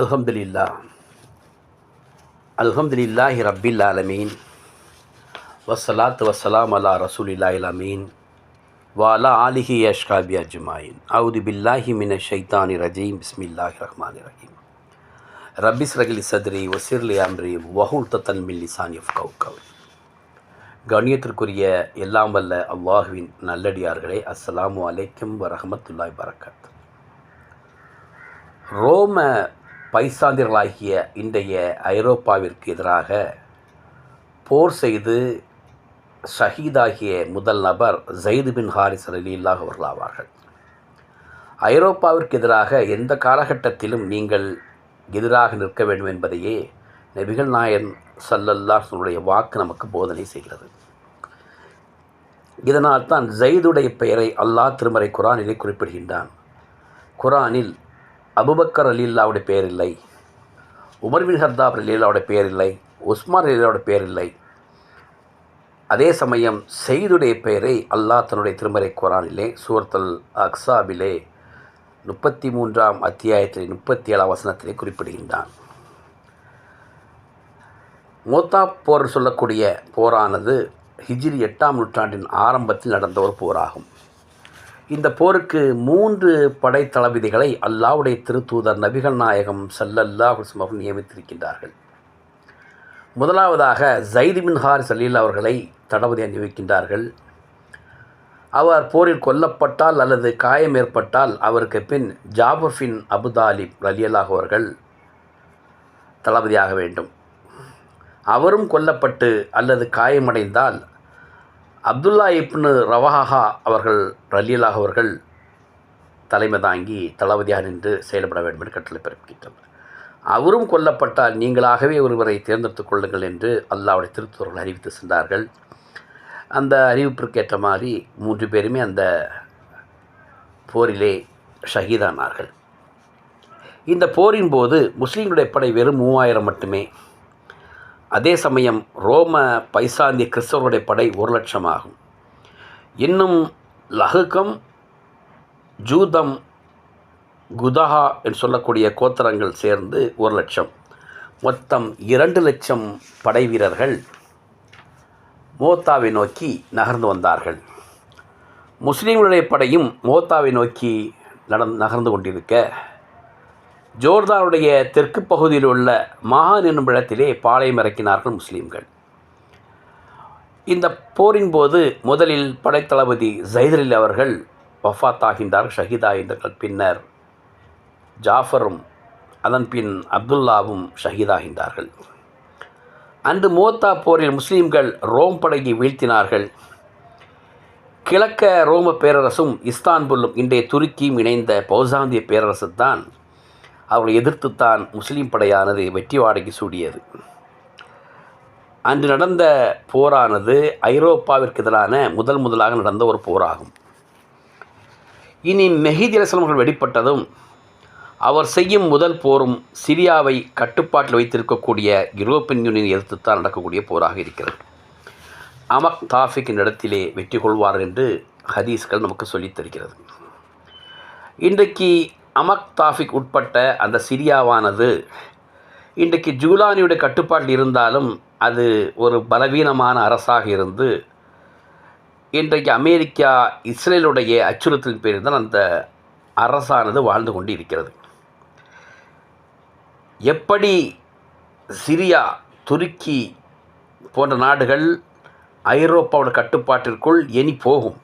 அல்ஹம்துலில்லா அல்ஹம்துலில்லாஹி ரப்பில் ஆலமீன் வஸ்ஸலாத்து வஸ்ஸலாம் அலா ரசூலில்லாஹில் அமீன் வாலா ஆலிஹி அஷ்காபி அஜ்மாயின் அவுது பில்லாஹி மின ஷைத்தானி ரஜீம் பிஸ்மில்லாஹி ரஹ்மான் ரஹீம் ரப்பிஸ் ரகிலி சத்ரி வசிர்லி அம்ரி வஹுல் தத்தன் மில் லிசான் எஃப்கவு கவு கண்ணியத்திற்குரிய எல்லாம் வல்ல அல்லாஹுவின் நல்லடியார்களே அஸ்ஸலாமு அலைக்கும் வரஹமத்துல்லாய் வரகாத் ரோம பைசாந்தியர்களாகிய இன்றைய ஐரோப்பாவிற்கு எதிராக போர் செய்து ஷஹீதாகிய முதல் நபர் ஜெயிது பின் ஹாரிஸ் அலிலாக அவர்களாவார்கள். ஐரோப்பாவிற்கு எதிராக எந்த காலகட்டத்திலும் நீங்கள் எதிராக நிற்க வேண்டும் என்பதையே நபிகள் நாயன் சல்லல்லாஹனுடைய வாக்கு நமக்கு போதனை செய்கிறது. இதனால் தான் ஜெயிதுடைய பெயரை அல்லாஹ் திருமறை குரானிலே குறிப்பிடுகின்றான். குரானில் அபுபக்கர் அலில்லாவுடைய பெயர் இல்லை உமர் பின் ஹர்தாப் அலில்லாவுடைய பெயர் இல்லை உஸ்மான் அலில்லாவுடைய பெயர் இல்லை அதே சமயம் செய்துடைய பெயரை அல்லாஹ் தன்னுடைய திருமறை குரானிலே சூரத்தல் அக்ஸாபிலே முப்பத்தி மூன்றாம் அத்தியாயத்தில் முப்பத்தி ஏழாம் வசனத்திலே குறிப்பிடுகின்றான். மோத்தா போர் சொல்லக்கூடிய போரானது ஹிஜ்ரி எட்டாம் நூற்றாண்டின் ஆரம்பத்தில் நடந்த ஒரு போராகும். இந்த போருக்கு மூன்று படை தளபதிகளை அல்லாவுடைய திருத்தூதர் நபிகள் நாயகம் சல்லல்லா ஹுஸ்மம் நியமித்திருக்கின்றார்கள். முதலாவதாக ஜைது பின் ஹாரிஸ் அவர்களை தளபதியாக நியமிக்கின்றார்கள் அவர் போரில் கொல்லப்பட்டால் அல்லது காயம் ஏற்பட்டால் அவருக்கு பின் ஜாபர்ஃபின் அபுதாலிப் ரலியலாக அவர்கள் தளபதியாக வேண்டும். அவரும் கொல்லப்பட்டு அல்லது காயமடைந்தால் அப்துல்லா இப்னு ரவஹா அவர்கள் ரலியலாக அவர்கள் தலைமை தாங்கி தளபதியாக நின்று செயல்பட வேண்டும் என்று கட்டளை பிறப்பிக்கின்றனர். அவரும் கொல்லப்பட்டால் நீங்களாகவே ஒருவரை தேர்ந்தெடுத்துக் கொள்ளுங்கள் என்று அல்லாவுடைய திருத்தூர்கள் அறிவித்து சென்றார்கள். அந்த அறிவிப்பிற்கேற்ற மாதிரி மூன்று பேருமே அந்த போரிலே ஷஹீதானார்கள். இந்த போரின் போது முஸ்லீம்களுடைய படை வெறும் மூவாயிரம் மட்டுமே அதே சமயம் ரோம பைசாந்திய கிறிஸ்தவருடைய படை ஒரு லட்சம் ஆகும் இன்னும் லகுக்கம் ஜூதம் குதஹா என்று சொல்லக்கூடிய கோத்தரங்கள் சேர்ந்து ஒரு லட்சம். மொத்தம் இரண்டு லட்சம் படை வீரர்கள் மோத்தாவை நோக்கி நகர்ந்து வந்தார்கள். முஸ்லீம்களுடைய படையும் மோத்தாவை நோக்கி நடந் நகர்ந்து கொண்டிருக்க ஜோர்தானுடைய தெற்கு பகுதியில் உள்ள மகான் என்னும் இடத்திலே பாளையம் இறக்கினார்கள் முஸ்லீம்கள். இந்த போரின் போது முதலில் படைத்தளபதி ஜைதலில் அவர்கள் வஃத்தாகின்றார் ஷஹீதாகின்றார்கள். பின்னர் ஜாஃபரும் அதன் பின் அப்துல்லாவும் ஷஹீதாகின்றார்கள். அன்று மோத்தா போரில் முஸ்லீம்கள் ரோம் படையை வீழ்த்தினார்கள். கிழக்க ரோம பேரரசும் இஸ்தான்புல்லும் இன்றைய துருக்கியும் இணைந்த பௌசாந்திய பேரரசு தான் அவர்களை எதிர்த்துத்தான் முஸ்லீம் படையானது வெற்றி வாடகை சூடியது. அன்று நடந்த போரானது ஐரோப்பாவிற்கு எதிரான முதல் முதலாக நடந்த ஒரு போராகும். இனி மெஹிதி அலிஸ்லாமர்கள் வெளிப்பட்டதும் அவர் செய்யும் முதல் போரும் சிரியாவை கட்டுப்பாட்டில் வைத்திருக்கக்கூடிய யூரோப்பியன் யூனியன் எதிர்த்துத்தான் நடக்கக்கூடிய போராக இருக்கிறது. அமக் தாஃபிக்கின் இடத்திலே வெற்றி கொள்வார் என்று ஹதீஸ்கள் நமக்கு சொல்லித் தருகிறது. இன்றைக்கு அமக் தாஃபிக் உட்பட்ட அந்த சிரியாவானது இன்றைக்கு ஜூலானியுடைய கட்டுப்பாட்டில் இருந்தாலும் அது ஒரு பலவீனமான அரசாக இருந்து இன்றைக்கு அமெரிக்கா இஸ்ரேலுடைய அச்சுறுத்தலின் பேரில் தான் அந்த அரசானது வாழ்ந்து கொண்டு இருக்கிறது எப்படி சிரியா துருக்கி போன்ற நாடுகள் ஐரோப்பாவோட கட்டுப்பாட்டிற்குள் இனி போகும்?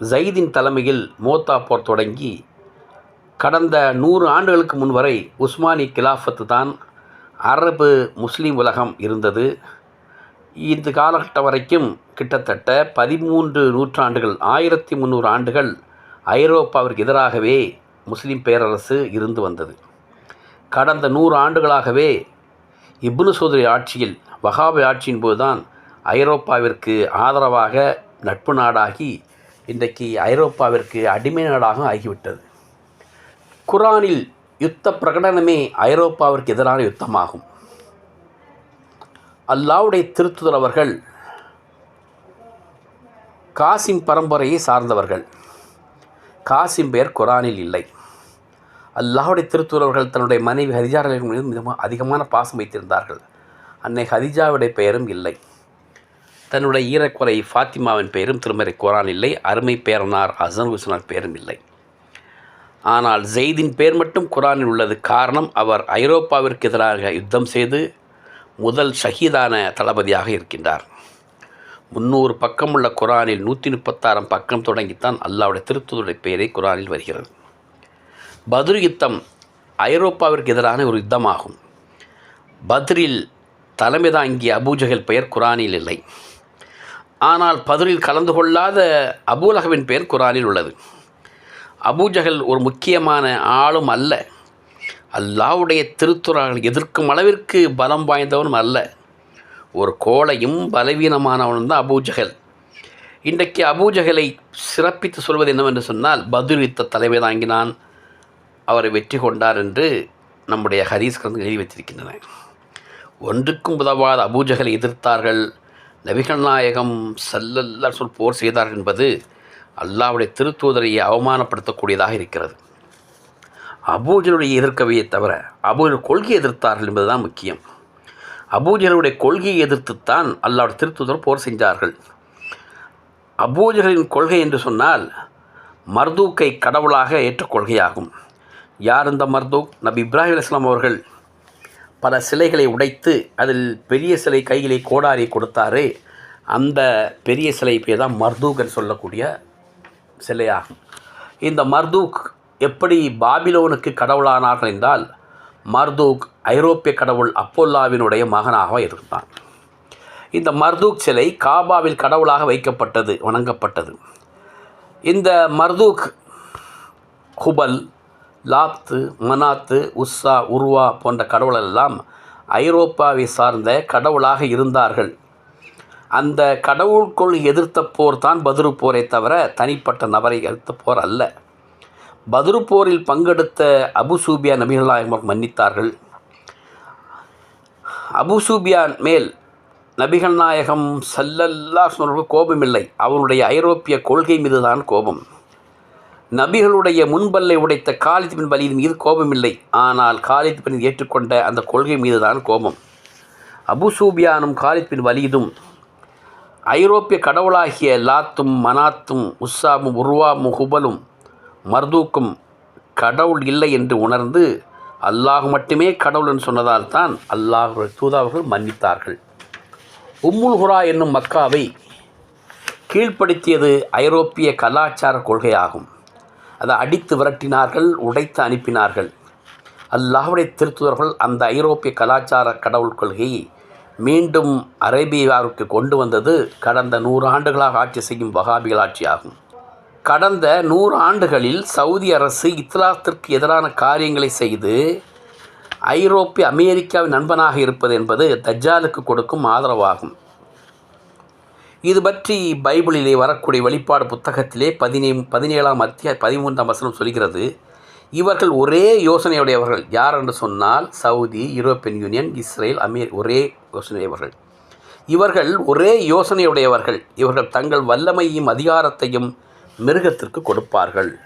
ஜைதின் தலைமையில் மோத்தா போர் தொடங்கி கடந்த நூறு ஆண்டுகளுக்கு முன் வரை உஸ்மானி கிலாஃபத்து தான் அரபு முஸ்லீம் உலகம் இருந்தது. இந்த காலகட்டம் வரைக்கும் கிட்டத்தட்ட பதிமூன்று நூற்றாண்டுகள் ஆயிரத்தி முந்நூறு ஆண்டுகள் ஐரோப்பாவிற்கு எதிராகவே முஸ்லீம் பேரரசு இருந்து வந்தது. கடந்த நூறு ஆண்டுகளாகவே இப்னு சோதரி ஆட்சியில் வகாபி ஆட்சியின் போதுதான் ஐரோப்பாவிற்கு ஆதரவாக நட்பு நாடாகி இன்றைக்கு ஐரோப்பாவிற்கு அடிமை நாடாகவும் ஆகிவிட்டது. குரானில் யுத்த பிரகடனமே ஐரோப்பாவிற்கு எதிரான யுத்தமாகும். அல்லாவுடைய திருத்துதல் அவர்கள் காசிம் பரம்பரையை சார்ந்தவர்கள். காசிம் பெயர் குரானில் இல்லை. அல்லாவுடைய திருத்துறவர்கள் தன்னுடைய மனைவி ஹதிஜாரர்கள் மீது மிகவும் அதிகமான பாசம் வைத்திருந்தார்கள். அன்னை ஹதிஜாவுடைய பெயரும் இல்லை. தன்னுடைய ஈரக்குறை ஃபாத்திமாவின் பெயரும் திருமறை குரான் இல்லை. அருமை பேரனார் ஹசன் ஹுசனார் பெயரும் இல்லை. ஆனால் ஜெய்தின் பெயர் மட்டும் குரானில் உள்ளது. காரணம் அவர் ஐரோப்பாவிற்கு எதிராக யுத்தம் செய்து முதல் ஷஹீதான தளபதியாக இருக்கின்றார். முந்நூறு பக்கம் உள்ள குரானில் நூற்றி முப்பத்தாறாம் பக்கம் தொடங்கித்தான் அல்லாவுடைய திருத்துவருடைய பெயரை குரானில் வருகிறது. பத்ரு யுத்தம் ஐரோப்பாவிற்கு எதிரான ஒரு யுத்தமாகும். பத்ரில் தலைமை தாங்கிய அபூஜகல் பெயர் குரானில் இல்லை. ஆனால் பதுரில் கலந்து கொள்ளாத அபூலகவின் பெயர் குரானில் உள்ளது. அபூஜகல் ஒரு முக்கியமான ஆளும் அல்ல. அல்லாவுடைய திருத்துறார்கள் எதிர்க்கும் அளவிற்கு பலம் வாய்ந்தவனும் அல்ல. ஒரு கோளையும் பலவீனமானவனும் தான் அபூஜகல் இன்றைக்கு அபூஜகலை சிறப்பித்து சொல்வது என்னவென்று சொன்னால் பதுர் தலைமை தாங்கினான். அவரை வெற்றி கொண்டார் என்று நம்முடைய ஹரீஸ் கலந்து எழுதி வைத்திருக்கின்றன. ஒன்றுக்கும் உதவாத அபூஜகலை எதிர்த்தார்கள். நபிகள் நாயகம் சல்லல்லா சொல் போர் செய்தார்கள் என்பது அல்லாவுடைய திருத்தூதரை அவமானப்படுத்தக்கூடியதாக இருக்கிறது. அபூஜலுடைய எதிர்க்கவையை தவிர அபூஜல் கொள்கையை எதிர்த்தார்கள் என்பதுதான் முக்கியம். அபூஜலுடைய கொள்கையை எதிர்த்துத்தான் அல்லாவுடைய திருத்தூதர் போர் செஞ்சார்கள். அபூஜகளின் கொள்கை என்று சொன்னால் மர்தூக்கை கடவுளாக ஏற்ற கொள்கையாகும். யார் இந்த மர்தூக்? நபி இப்ராஹிம் இஸ்லாம் அவர்கள் பல சிலைகளை உடைத்து அதில் பெரிய சிலை கைகளை கோடாரி கொடுத்தாரே. அந்த பெரிய சிலை பேர் தான் மர்தூக் சொல்லக்கூடிய சிலையாகும் இந்த மர்தூக் எப்படி பாபிலோனுக்கு கடவுளானார்கள் என்றால் மர்தூக் ஐரோப்பிய கடவுள் அப்போல்லாவினுடைய மகனாக இருந்தான். இந்த மர்தூக் சிலை காபாவில் கடவுளாக வைக்கப்பட்டது வணங்கப்பட்டது. இந்த மர்தூக் ஹுபல் லாத்து மனாத்து உஸ்ஸா உருவா போன்ற கடவுளெல்லாம் ஐரோப்பாவை சார்ந்த கடவுளாக இருந்தார்கள். அந்த கடவுளுக்குள் எதிர்த்த போர் தான் பதிரு போரை தவிர தனிப்பட்ட நபரை எதிர்த்த போர் அல்ல. பதிரு போரில் பங்கெடுத்த அபுசூபியா நபிகள்நாயகம் மன்னித்தார்கள். அபுசூபியான் மேல் நபிகள் நாயகம் சல்லல்லா சொன்னவர்கள் கோபமில்லை. அவருடைய ஐரோப்பிய கொள்கை மீதுதான் கோபம். நபிகளுடைய முன்பல்லை உடைத்த காலித் பின் வலியின் மீது கோபமில்லை. ஆனால் காலித் பின் ஏற்றுக்கொண்ட அந்த கொள்கை மீதுதான் கோபம். அபுசூபியானும் காலித் பின் வலியதும் ஐரோப்பிய கடவுளாகிய லாத்தும் மனாத்தும் உஸ்ஸாமும் உருவாமும் ஹுபலும் மர்தூக்கும் கடவுள் இல்லை என்று உணர்ந்து அல்லாஹ் மட்டுமே கடவுள் என்று சொன்னதால் தான் அல்லாஹ் தூதாவர்கள் மன்னித்தார்கள். உம்முல் ஹுரா என்னும் மக்காவை கீழ்ப்படுத்தியது ஐரோப்பிய கலாச்சார கொள்கையாகும். அதை அடித்து விரட்டினார்கள் உடைத்து அனுப்பினார்கள். அல்லாஹுடைய திருத்துவர்கள் அந்த ஐரோப்பிய கலாச்சார கடவுள் கொள்கையை மீண்டும் அரேபியாவிற்கு கொண்டு வந்தது கடந்த நூறு ஆண்டுகளாக ஆட்சி செய்யும் வகாபிகள் ஆட்சியாகும். கடந்த நூறு ஆண்டுகளில் சவுதி அரசு இஸ்லாத்திற்கு எதிரான காரியங்களை செய்து ஐரோப்பிய அமெரிக்காவின் நண்பனாக இருப்பது என்பது தஜ்ஜாலுக்கு கொடுக்கும் ஆதரவாகும். இது பற்றி பைபிளிலே வரக்கூடிய வெளிப்பாடு புத்தகத்திலே பதினே பதினேழாம் அத்தியாய் பதிமூன்றாம் வசனம் சொல்கிறது. இவர்கள் ஒரே யோசனையுடையவர்கள். யார் என்று சொன்னால் சவுதி யூரோப்பியன் யூனியன் இஸ்ரேல் அமீர் ஒரே யோசனையுடையவர்கள். இவர்கள் ஒரே யோசனையுடையவர்கள். இவர்கள் தங்கள் வல்லமையும் அதிகாரத்தையும் மிருகத்திற்கு கொடுப்பார்கள்.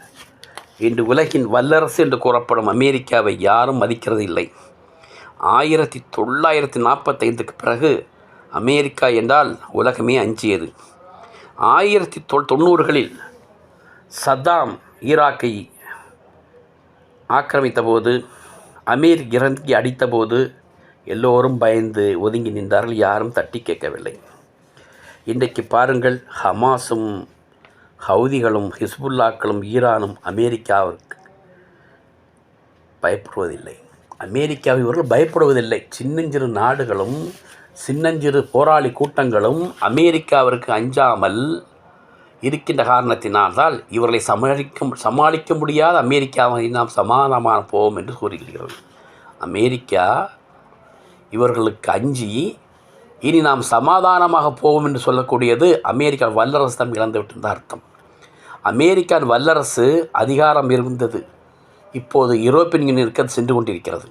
இன்று உலகின் வல்லரசு என்று கூறப்படும் அமெரிக்காவை யாரும் மதிக்கிறது இல்லை ஆயிரத்தி தொள்ளாயிரத்தி நாற்பத்தைந்துக்கு பிறகு அமெரிக்கா என்றால் உலகமே அஞ்சியது. ஆயிரத்தி தொ தொண்ணூறுகளில் சதாம் ஈராக்கை ஆக்கிரமித்தபோது அமீர் இறங்கி அடித்தபோது எல்லோரும் பயந்து ஒதுங்கி நின்றார்கள். யாரும் தட்டி கேட்கவில்லை. இன்றைக்கு பாருங்கள் ஹமாஸும் ஹவுதிகளும் ஹிஸ்புல்லாக்களும் ஈரானும் அமெரிக்காவிற்கு பயப்படுவதில்லை. அமெரிக்காவை இவர்கள் பயப்படுவதில்லை. சின்னஞ்சிறு நாடுகளும் சின்னஞ்சிறு போராளி கூட்டங்களும் அமெரிக்காவிற்கு அஞ்சாமல் இருக்கின்ற காரணத்தினால்தான் இவர்களை சமாளிக்க சமாளிக்க முடியாத அமெரிக்காவை நாம் சமாதானமாக போவோம் என்று கூறுகிறது அமெரிக்கா இவர்களுக்கு அஞ்சி இனி நாம் சமாதானமாக போவோம் என்று சொல்லக்கூடியது அமெரிக்கா வல்லரசு தான் இழந்துவிட்டு அர்த்தம். அமெரிக்கான் வல்லரசு அதிகாரம் இருந்தது. இப்போது யூரோப்பியன் இருக்க சென்று கொண்டிருக்கிறது.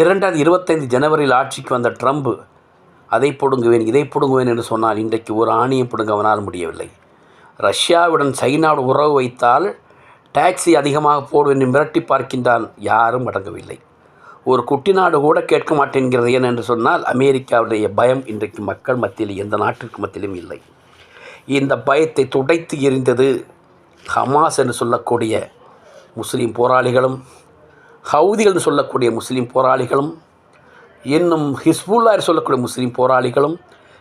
இரண்டாயிரத்தி இருபத்தைந்து ஜனவரியில் ஆட்சிக்கு வந்த ட்ரம்ப் அதை பிடுங்குவேன் இதை பிடுங்குவேன் என்று சொன்னால் இன்றைக்கு ஒரு ஆணியம் பிடுங்க அவனால் முடியவில்லை. ரஷ்யாவுடன் சைனாவுடன் உறவு வைத்தால் டாக்ஸி அதிகமாக போடும் என்று மிரட்டி பார்க்கின்றான். யாரும் அடங்கவில்லை. ஒரு குட்டி நாடு கூட கேட்க மாட்டேங்கிறது ஏன் என்று சொன்னால் அமெரிக்காவுடைய பயம் இன்றைக்கு மக்கள் மத்தியில் எந்த நாட்டிற்கு மத்தியிலும் இல்லை. இந்த பயத்தை துடைத்து எறிந்தது ஹமாஸ் என்று சொல்லக்கூடிய முஸ்லீம் போராளிகளும் ஹவுதிகள் என்று சொல்லக்கூடிய முஸ்லீம் போராளிகளும் இன்னும் ஹிஸ்புல்லா என்று சொல்லக்கூடிய முஸ்லீம் போராளிகளும்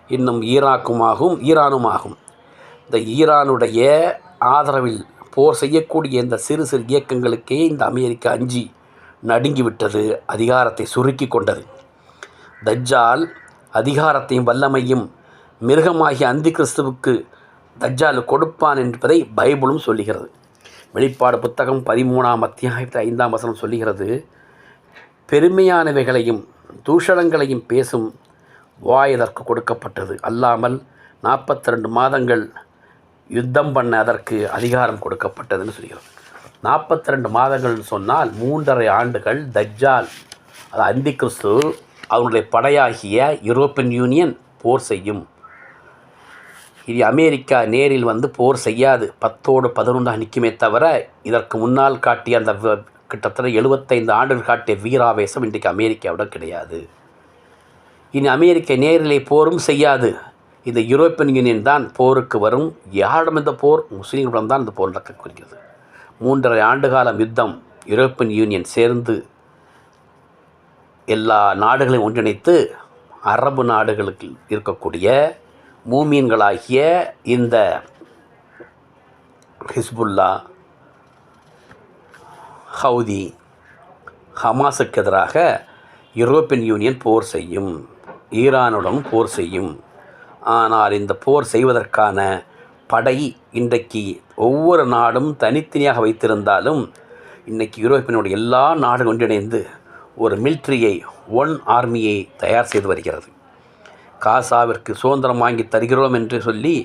இன்னும் ஈராக்குமாகும் ஈரானுமாகும் இந்த ஈரானுடைய ஆதரவில் போர் செய்யக்கூடிய இந்த சிறு சிறு இயக்கங்களுக்கே இந்த அமெரிக்கா அஞ்சி நடுங்கிவிட்டது அதிகாரத்தை சுருக்கி கொண்டது. தஜ்ஜால் அதிகாரத்தையும் வல்லமையும் மிருகமாகிய அந்தி கிறிஸ்துவுக்கு தஜ்ஜால் கொடுப்பான் என்பதை பைபிளும் சொல்லுகிறது. வெளிப்பாடு புத்தகம் பதிமூணாம் அத்தியாயத்தில் ஐந்தாம் வசனம் சொல்லுகிறது பெருமையானவைகளையும் தூஷணங்களையும் பேசும் வாய் அதற்கு கொடுக்கப்பட்டது. அல்லாமல் நாற்பத்தி ரெண்டு மாதங்கள் யுத்தம் பண்ண அதற்கு அதிகாரம் கொடுக்கப்பட்டதுன்னு சொல்கிறது நாற்பத்தி ரெண்டு மாதங்கள்னு சொன்னால் மூன்றரை ஆண்டுகள் தஜ்ஜால் அது அந்தி கிறிஸ்து அவனுடைய படையாகிய யூரோப்பியன் யூனியன் போர் செய்யும். இது அமெரிக்கா நேரில் வந்து போர் செய்யாது. பத்தோடு பதினொன்றாக நிற்குமே தவிர இதற்கு முன்னால் காட்டிய அந்த கிட்டத்தட்ட எழுபத்தைந்து ஆண்டுகள் காட்டிய வீராவேசம் இன்றைக்கு அமெரிக்காவிடம் கிடையாது. இனி அமெரிக்க நேரிலே போரும் செய்யாது. இந்த யூரோப்பியன் யூனியன் தான் போருக்கு வரும். யாரிடம் இந்த போர்? முஸ்லீம்களிடம் தான் இந்த போர் நடக்க குறிக்கிறது மூன்றரை ஆண்டு காலம் யுத்தம் யூரோப்பியன் யூனியன் சேர்ந்து எல்லா நாடுகளையும் ஒன்றிணைத்து அரபு நாடுகளுக்கு இருக்கக்கூடிய மூமியன்களாகிய இந்த ஹிஸ்புல்லா ஹவுதி ஹமாஸுக்கு எதிராக யூரோப்பியன் யூனியன் போர் செய்யும் ஈரானுடன் போர் செய்யும். ஆனால் இந்த போர் செய்வதற்கான படை இன்றைக்கு ஒவ்வொரு நாடும் தனித்தனியாக வைத்திருந்தாலும் இன்றைக்கி யூரோப்பினுடைய எல்லா நாடும் ஒன்றிணைந்து ஒரு மிலிட்ரியை ஒன் ஆர்மியை தயார் செய்து வருகிறது. காசாவிற்கு சுதந்திரம் வாங்கி தருகிறோம் என்று சொல்லி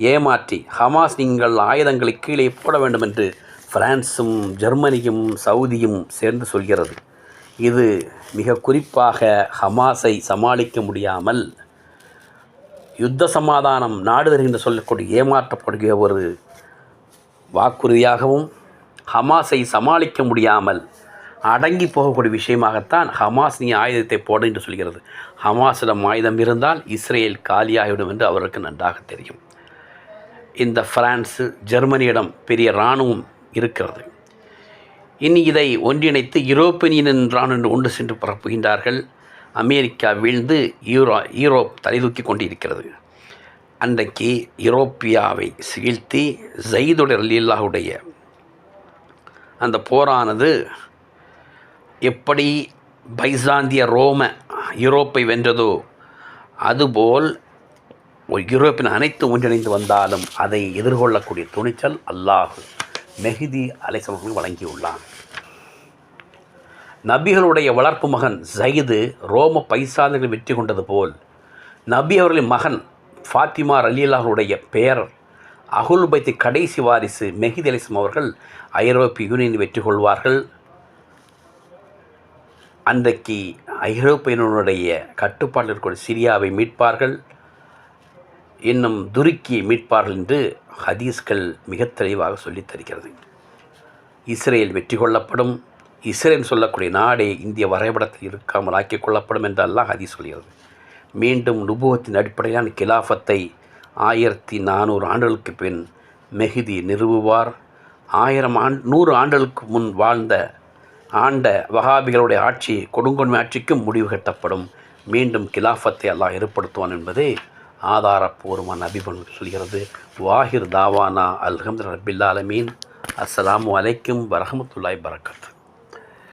ஏமாற்றி ஹமாஸ் நீங்கள் ஆயுதங்களை கீழே போட வேண்டும் என்று பிரான்ஸும் ஜெர்மனியும் சவுதியும் சேர்ந்து சொல்கிறது. இது மிக குறிப்பாக ஹமாஸை சமாளிக்க முடியாமல் யுத்த சமாதானம் நாடுதல் என்று சொல்லக்கூடிய ஏமாற்றப்படுகிற ஒரு வாக்குறுதியாகவும் ஹமாஸை சமாளிக்க முடியாமல் அடங்கி போகக்கூடிய விஷயமாகத்தான் ஹமாஸ் நீ ஆயுதத்தை போடு என்று சொல்கிறது. ஹமாஸிடம் ஆயுதம் இருந்தால் இஸ்ரேல் காலியாகிவிடும் என்று அவருக்கு நன்றாக தெரியும். இந்த பிரான்ஸு ஜெர்மனியிடம் பெரிய இராணுவம் இருக்கிறது. இனி இதை ஒன்றிணைத்து யூரோப்பியனின் இராணுவம் என்று ஒன்று சென்று பரப்புகின்றார்கள். அமெரிக்கா வீழ்ந்து யூரோ யூரோப் தலைதூக்கி கொண்டிருக்கிறது. அன்றைக்கு யூரோப்பியாவை வீழ்த்தி ஜெயிதுடைய ரலீல்லாவுடைய அந்த போரானது எப்படி பைசாந்திய ரோம யூரோப்பை வென்றதோ அதுபோல் ஒரு யூரோப்பின் அனைத்து ஒன்றிணைந்து வந்தாலும் அதை எதிர்கொள்ளக்கூடிய துணிச்சல் அல்லாஹ் மெஹதி அலைசமர்கள் வழங்கியுள்ளான். நபிகளுடைய வளர்ப்பு மகன் ஜயிது ரோம பைசாதனை வெற்றி கொண்டது போல் நபி அவர்களின் மகன் ஃபாத்திமா ரலீலாவுடைய பெயர் அகுல் பைத்தி கடைசி வாரிசு மெஹித் அலிஸ்லாம் அவர்கள் ஐரோப்பிய யூனியன் வெற்றி கொள்வார்கள். அன்றைக்கு ஐரோப்பியனுடைய கட்டுப்பாட்டில் இருக்கக்கூடிய சிரியாவை மீட்பார்கள். இன்னும் துருக்கியை மீட்பார்கள் என்று ஹதீஸ்கள் மிக தெளிவாக சொல்லித் தருகிறது. இஸ்ரேல் வெற்றி கொள்ளப்படும். இஸ்ரேல் சொல்லக்கூடிய நாடே இந்திய வரைபடத்தில் இருக்காமல் ஆக்கிக் கொள்ளப்படும் என்றெல்லாம் ஹதி சொல்கிறது. மீண்டும் நுபுவத்தின் அடிப்படையிலான கிலாஃபத்தை ஆயிரத்தி நானூறு ஆண்டுகளுக்கு பின் மெஹதி நிறுவுவார். ஆயிரம் ஆண் நூறு ஆண்டுகளுக்கு முன் வாழ்ந்த ஆண்ட வகாபிகளுடைய ஆட்சி கொடுங்கொன்மை ஆட்சிக்கும் முடிவு கட்டப்படும். மீண்டும் கிலாஃபத்தை அல்லாஹ் ஏற்படுத்துவான் என்பதே ஆதாரப்பூர்வமான அபிபன் சொல்கிறது. வாஹிர் தாவானா அல்ஹம்து ரபில்லாலமீன் அஸ்லாம் அஸ்ஸலாமு அலைக்கும் வரஹமத்துல்லாய் பரக்கத்து